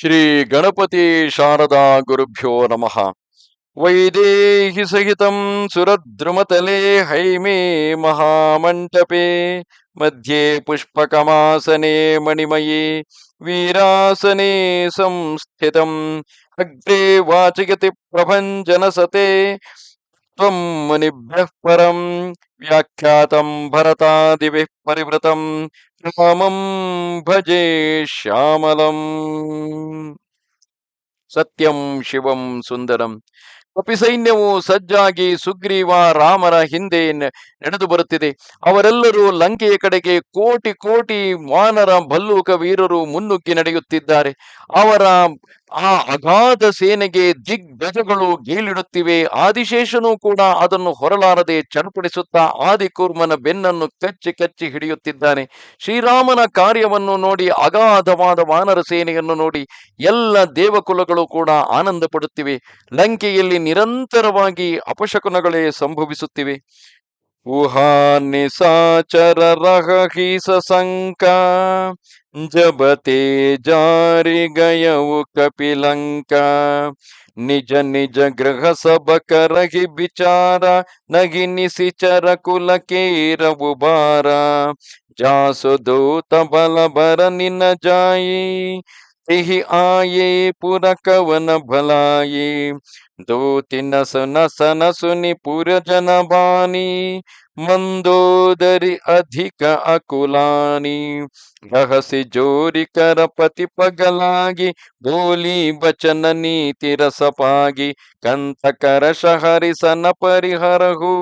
ಶ್ರೀ ಗಣಪತಿ ಶಾರದಾ ಗುರುಭ್ಯೋ ನಮಃ. ವೈದೇಹಿ ಸಹಿತಂ ಸುರದ್ರುಮತಲೆ ಹೈಮೇ ಮಹಾಮಂಟಪೆ. ಮಧ್ಯೆ ಪುಷ್ಪಕಮಾಸನೆ ಮಣಿಮಯೇ. ವೀರಾಸನೆ ಸಂಸ್ಥಿತಂ. ಅಗ್ರೆ ವಾಚಯತಿ ಪ್ರಭಂಜನಸತೆ ಮುನಿಭ್ಯಃ ಪರಂ ವ್ಯಾಖ್ಯಾತಂ ಭರತಾದಿಭಿಃ ಪರಿವೃತಂ ರಾಮಂ ಭಜೆ ಶ್ಯಾಮಲಂ ಸತ್ಯಂ ಶಿವಂ ಸುಂದರಂ ಕಪಿ ಸೈನ್ಯವು ಸಜ್ಜಾಗಿ ಸುಗ್ರೀವ ರಾಮರ ಹಿಂದೆ ನಡೆದು ಬರುತ್ತಿದೆ। ಅವರೆಲ್ಲರೂ ಲಂಕೆಯ ಕಡೆಗೆ ಕೋಟಿ ಕೋಟಿ ವಾನರ ಭಲ್ಲೂಕ ವೀರರು ಮುನ್ನುಗ್ಗಿ ನಡೆಯುತ್ತಿದ್ದಾರೆ। ಅವರ ಆ ಅಗಾಧ ಸೇನೆಗೆ ದಿಗ್ಗಜಗಳು ಗೀಳಿಡುತ್ತಿವೆ ಆದಿಶೇಷನು ಕೂಡ ಅದನ್ನು ಹೊರಲಾರದೆ ಚರ್ಪಡಿಸುತ್ತಾ ಆದಿಕೂರ್ಮನ ಬೆನ್ನನ್ನು ಕಚ್ಚಿ ಕಚ್ಚಿ ಹಿಡಿಯುತ್ತಿದ್ದಾನೆ. ಶ್ರೀರಾಮನ ಕಾರ್ಯವನ್ನು ನೋಡಿ, ಅಗಾಧವಾದ ವಾನರ ಸೇನೆಯನ್ನು ನೋಡಿ ಎಲ್ಲ ದೇವಕುಲಗಳು ಕೂಡ ಆನಂದ ಪಡುತ್ತಿವೆ ಲಂಕೆಯಲ್ಲಿ ನಿರಂತರವಾಗಿ ಅಪಶಕುನಗಳೇ ಸಂಭವಿಸುತ್ತಿವೆ. उहा निसाचर रह ही सशंका जब ते जारी गय कपिलंका। निज निज ग्रह सब करहि बिचारा। नगि निशिचर कुल के रुबारा जासु दूत बल बर नि जाई तिहि आए पुर कवन भलाये। दो दूति नस नस नसुनि पुरजन बानी मंदोदरी अधिक अकुलानी। रहसि जोरी कर पति पगलागी बोली बचन नीति रस पागी। कंथ कर शहरि सन परिहरहु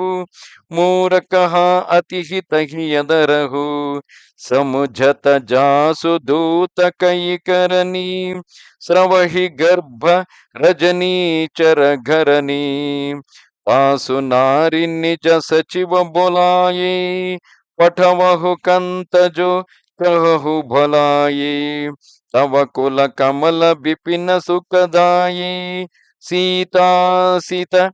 मूर कहा अतिहित ही। यदरहु समुझत जासु दूत कई करनी, स्रवहि गर्भ रजनी चर घरनी पासु नारी निज सचिव बोलाये, पठवहु कंत जो कहु भलाये। तव कुल कमल विपिन सुखदाये सीता सीता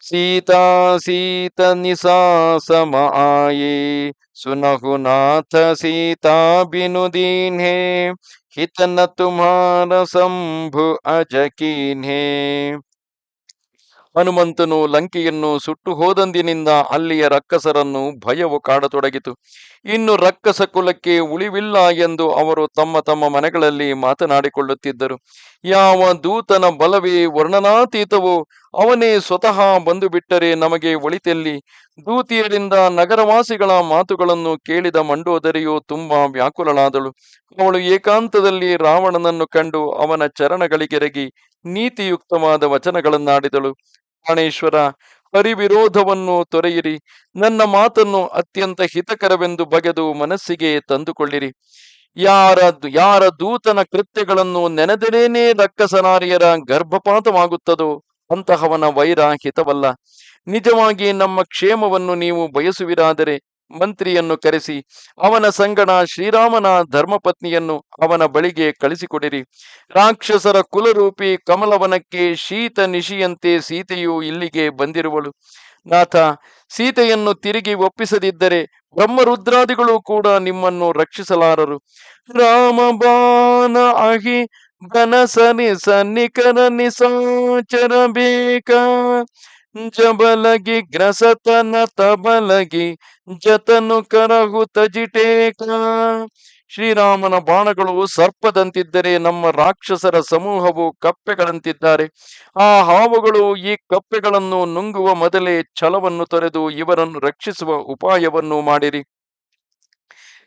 सीता, सीत निशा सम आए। सुनहु नाथ सीता बिनुदीन हे हित न तुम्हार शंभु अज कीन्हे। ಹನುಮಂತನು ಲಂಕೆಯನ್ನು ಸುಟ್ಟು ಹೋದಂದಿನಿಂದ ಅಲ್ಲಿಯ ರಕ್ಕಸರನ್ನು ಭಯವು ಕಾಡತೊಡಗಿತು. ಇನ್ನು ರಕ್ಕಸ ಕುಲಕ್ಕೆ ಉಳಿವಿಲ್ಲ ಎಂದು ಅವರು ತಮ್ಮ ತಮ್ಮ ಮನೆಗಳಲ್ಲಿ ಮಾತನಾಡಿಕೊಳ್ಳುತ್ತಿದ್ದರು. ಯಾವ ದೂತನ ಬಲವೇ ವರ್ಣನಾತೀತವೋ ಅವನೇ ಸ್ವತಃ ಬಂದು ಬಿಟ್ಟರೆ ನಮಗೆ ಒಳಿತೆಲ್ಲಿ. ದೂತಿಯರಿಂದ ನಗರವಾಸಿಗಳ ಮಾತುಗಳನ್ನು ಕೇಳಿದ ಮಂಡೋದರಿಯು ತುಂಬಾ ವ್ಯಾಕುಲಳಾದಳು. ಅವಳು ಏಕಾಂತದಲ್ಲಿ ರಾವಣನನ್ನು ಕಂಡು ಅವನ ಚರಣಗಳಿಗೆರಗಿ ನೀತಿಯುಕ್ತವಾದ ವಚನಗಳನ್ನಾಡಿದಳು. ಪ್ರಾಣೇಶ್ವರ, ಹರಿವಿರೋಧವನ್ನು ತೊರೆಯಿರಿ. ನನ್ನ ಮಾತನ್ನು ಅತ್ಯಂತ ಹಿತಕರವೆಂದು ಬಗೆದು ಮನಸ್ಸಿಗೆ ತಂದುಕೊಳ್ಳಿರಿ. ಯಾರ ಯಾರ ದೂತನ ಕೃತ್ಯಗಳನ್ನು ನೆನೆದರೇನೇ ರಕ್ಕಸನಾರಿಯರ ಗರ್ಭಪಾತವಾಗುತ್ತದೋ ಅಂತಹವನ ವೈರ ಹಿತವಲ್ಲ ನಿಜವಾಗಿ ನಮ್ಮ ಕ್ಷೇಮವನ್ನು ನೀವು ಬಯಸುವಿರಾದರೆ ಮಂತ್ರಿಯನ್ನು ಕರೆಸಿ, ಅವನ ಸಂಗಣ ಶ್ರೀರಾಮನ ಧರ್ಮಪತ್ನಿಯನ್ನು ಅವನ ಬಳಿಗೆ ಕಳಿಸಿಕೊಡಿರಿ. ರಾಕ್ಷಸರ ಕುಲರೂಪಿ ಕಮಲವನಕ್ಕೆ ಶೀತ ನಿಶಿಯಂತೆ ಸೀತೆಯು ಇಲ್ಲಿಗೆ ಬಂದಿರುವಳು. ನಾಥ, ಸೀತೆಯನ್ನು ತಿರುಗಿ ಒಪ್ಪಿಸದಿದ್ದರೆ ಬ್ರಹ್ಮರುದ್ರಾದಿಗಳು ಕೂಡ ನಿಮ್ಮನ್ನು ರಕ್ಷಿಸಲಾರರು. ರಾಮ ಬಾನ ಅಹಿ ಬನಸನಿ ಸನ್ನಿಕರ ನಿಸಾಚರ ಬೇಕ. ಜಬಲಗಿ ಗ್ರಸತನ ತಬಲಗಿ ಜತನು ಕರಹು ತಜಿಟೇಕ. ಶ್ರೀರಾಮನ ಬಾಣಗಳು ಸರ್ಪದಂತಿದ್ದರೆ ನಮ್ಮ ರಾಕ್ಷಸರ ಸಮೂಹವು ಕಪ್ಪೆಗಳಂತಿದ್ದಾರೆ. ಆ ಹಾವುಗಳು ಈ ಕಪ್ಪೆಗಳನ್ನು ನುಂಗುವ ಮೊದಲೇ ಛಲವನ್ನು ತೊರೆದು ಇವರನ್ನು ರಕ್ಷಿಸುವ ಉಪಾಯವನ್ನು ಮಾಡಿರಿ.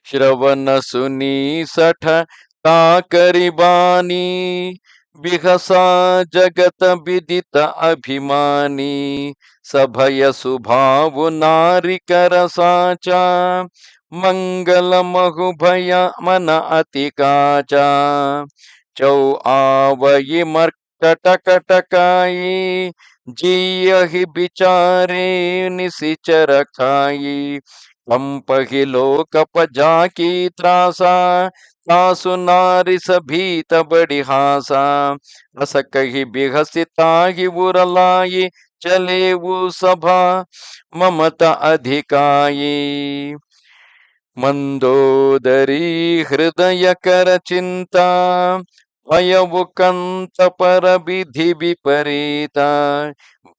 ಶ್ರವಣ ಸುನಿ ಸಠ ತಾಕರಿಬಾನಿ विहसा जगत विदित अभिमानी, सभय सुभावु नारिक रसाचा मंगल महुभय मन अति काचा। चौ आवयि मर्कटकटकायी जीयहि विचारे निशिचर खायी कंपहि लोकपजाकी त्रासा तासु नारी सभीत बड़ी हासा रस कही बिहसिताहि उरलाई चले वो सभा ममता अधिकायी मंदोदरी हृदय कर चिंता अयव कंत पर विधि विपरीता।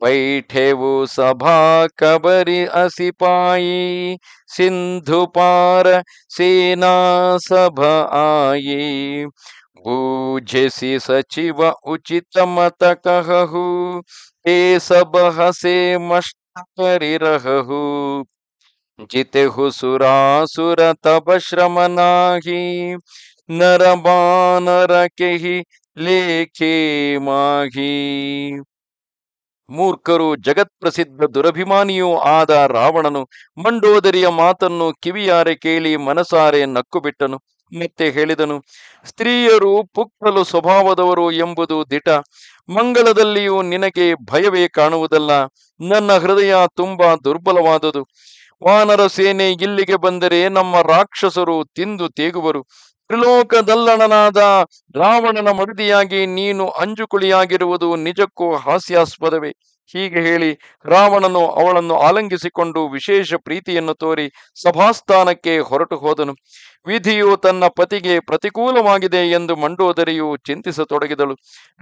बैठे वो सभा कबरी असिपाई सिंधु पार सेना सभ आई। बूझसी सचिव उचित मत कहु ते सब हसे मष्ट करी रहु जितेहु सुरा सुर तब श्रम नाही। नर बानर केही लेखे माही। ಮೂರ್ಖರು ಜಗತ್ಪ್ರಸಿದ್ಧ ದುರಭಿಮಾನಿಯೂ ಆದ ರಾವಣನು ಮಂಡೋದರಿಯ ಮಾತನ್ನು ಕಿವಿಯಾರೆ ಕೇಳಿ ಮನಸಾರೆ ನಕ್ಕು ಬಿಟ್ಟನು ಮತ್ತೆ ಹೇಳಿದನು, ಸ್ತ್ರೀಯರು ಪುಕ್ಕಲು ಸ್ವಭಾವದವರು ಎಂಬುದು ದಿಟ. ಮಂಗಳದಲ್ಲಿಯೂ ನಿನಗೆ ಭಯವೇ ಕಾಣುವುದಲ್ಲ. ನನ್ನ ಹೃದಯ ತುಂಬಾ ದುರ್ಬಲವಾದುದು. ವಾನರ ಸೇನೆ ಇಲ್ಲಿಗೆ ಬಂದರೆ ನಮ್ಮ ರಾಕ್ಷಸರು ತಿಂದು ತೇಗುವರು. ತ್ರಿಲೋಕದಲ್ಲಣನಾದ ರಾವಣನ ಮಡದಿಯಾಗಿ ನೀನು ಅಂಜುಕುಳಿಯಾಗಿರುವುದು ನಿಜಕ್ಕೂ ಹಾಸ್ಯಾಸ್ಪದವೇ. ಹೀಗೆ ಹೇಳಿ ರಾವಣನು ಅವಳನ್ನು ಆಲಂಗಿಸಿಕೊಂಡು ವಿಶೇಷ ಪ್ರೀತಿಯನ್ನು ತೋರಿ ಸಭಾಸ್ಥಾನಕ್ಕೆ ಹೊರಟು ಹೋದನು. ವಿಧಿಯು ತನ್ನ ಪತಿಗೆ ಪ್ರತಿಕೂಲವಾಗಿದೆ ಎಂದು ಮಂಡೋದರಿಯು ಚಿಂತಿಸತೊಡಗಿದಳು.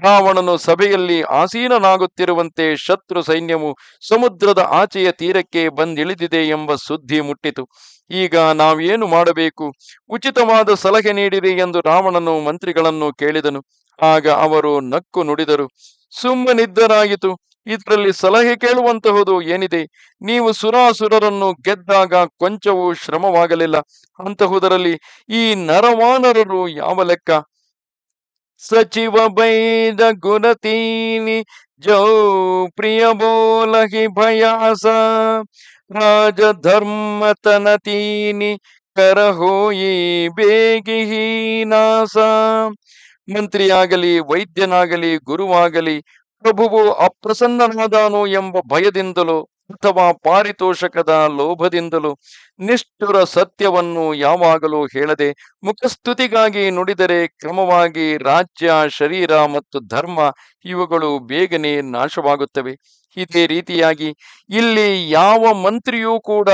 ರಾವಣನು ಸಭೆಯಲ್ಲಿ ಆಸೀನನಾಗುತ್ತಿರುವಂತೆ ಶತ್ರು ಸೈನ್ಯವು ಸಮುದ್ರದ ಆಚೆಯ ತೀರಕ್ಕೆ ಬಂದಿಳಿದಿದೆ ಎಂಬ ಸುದ್ದಿ ಮುಟ್ಟಿತು. ಈಗ ನಾವೇನು ಮಾಡಬೇಕು? ಉಚಿತವಾದ ಸಲಹೆ ನೀಡಿರಿ ಎಂದು ರಾವಣನು ಮಂತ್ರಿಗಳನ್ನು ಕೇಳಿದನು. ಆಗ ಅವರು ನಕ್ಕು ನುಡಿದರು. ಸುಮ್ಮನಿದ್ದರಾಯಿತು. ಇದರಲ್ಲಿ ಸಲಹೆ ಕೇಳುವಂತಹುದು ಏನಿದೆ? ನೀವು ಸುರಾಸುರರನ್ನು ಗೆದ್ದಾಗ ಕೊಂಚವೂ ಶ್ರಮವಾಗಲಿಲ್ಲ. ಅಂತಹುದರಲ್ಲಿ ಈ ನರವಾನರರು ಯಾವ ಲೆಕ್ಕ? ಸಚಿವ ಬೈದ ಗುಣತೀನಿ ಜೌ ಪ್ರಿಯ ಬೋಲಹಿ ಭಯಾಸ ರಾಜಧರ್ಮತನತೀನಿ ಕರಹೋಯಿ ಬೇಗಿಹೀನಾಸ ಮಂತ್ರಿಯಾಗಲಿ, ವೈದ್ಯನಾಗಲಿ, ಗುರುವಾಗಲಿ ಪ್ರಭುವು ಅಪ್ರಸನ್ನನಾದಾನು ಎಂಬ ಭಯದಿಂದಲೂ ಅಥವಾ ಪಾರಿತೋಷಕದ ಲೋಭದಿಂದಲೂ ನಿಷ್ಠುರ ಸತ್ಯವನ್ನು ಯಾವಾಗಲೂ ಹೇಳದೆ ಮುಖಸ್ತುತಿಗಾಗಿ ನುಡಿದರೆ ಕ್ರಮವಾಗಿ ರಾಜ್ಯ, ಶರೀರ ಮತ್ತು ಧರ್ಮ ಇವುಗಳು ಬೇಗನೆ ನಾಶವಾಗುತ್ತವೆ. ಇದೇ ರೀತಿಯಾಗಿ ಇಲ್ಲಿ ಯಾವ ಮಂತ್ರಿಯೂ ಕೂಡ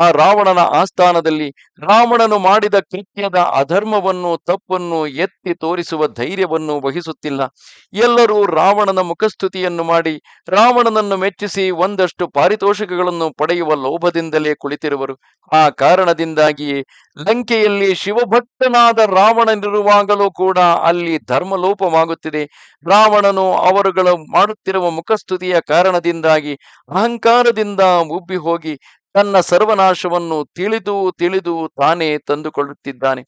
ಆ ರಾವಣನ ಆಸ್ಥಾನದಲ್ಲಿ ರಾವಣನು ಮಾಡಿದ ಕೃತ್ಯದ ಅಧರ್ಮವನ್ನು, ತಪ್ಪನ್ನು ಎತ್ತಿ ತೋರಿಸುವ ಧೈರ್ಯವನ್ನು ವಹಿಸುತ್ತಿಲ್ಲ. ಎಲ್ಲರೂ ರಾವಣನ ಮುಖಸ್ತುತಿಯನ್ನು ಮಾಡಿ ರಾವಣನನ್ನು ಮೆಚ್ಚಿಸಿ ಒಂದಷ್ಟು ಪಾರಿತೋಷಕಗಳನ್ನು ಪಡೆಯುವ ಲೋಭದಿಂದಲೇ ಕುಳಿತಿರುವರು. ಆ ಕಾರಣದಿಂದಾಗಿಯೇ ಲಂಕೆಯಲ್ಲಿ ಶಿವಭಕ್ತನಾದ ರಾವಣನಿರುವಾಗಲೂ ಕೂಡ ಅಲ್ಲಿ ಧರ್ಮಲೋಪವಾಗುತ್ತಿದೆ. ರಾವಣನು ಅವರುಗಳು ಮಾಡುತ್ತಿರುವ ಮುಖಸ್ತುತಿಯ ಕಾರಣದಿಂದಾಗಿ ಅಹಂಕಾರದಿಂದ ಉಬ್ಬಿ ಹೋಗಿ ತನ್ನ ಸರ್ವನಾಶವನ್ನು ತಿಳಿದು ತಿಳಿದು ತಾನೇ ತಂದುಕೊಳ್ಳುತ್ತಿದ್ದಾನೆ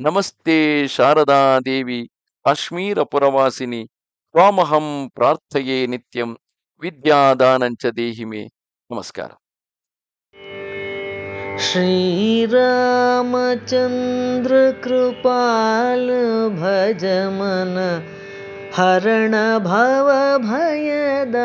ನಮಸ್ತೆ ಶಾರದಾ ದೇವಿ ಕಾಶ್ಮೀರ ಪುರವಾಸಿನಿ ತ್ವಾಮಹಂ ಪ್ರಾರ್ಥಯೇ ನಿತ್ಯಂ ವಿದ್ಯಾದಾನಂಚ ದೇಹಿಮೆ ನಮಸ್ಕಾರ श्रीरामचन्द्र कृपाल भज मन हरण भव भयदारुणं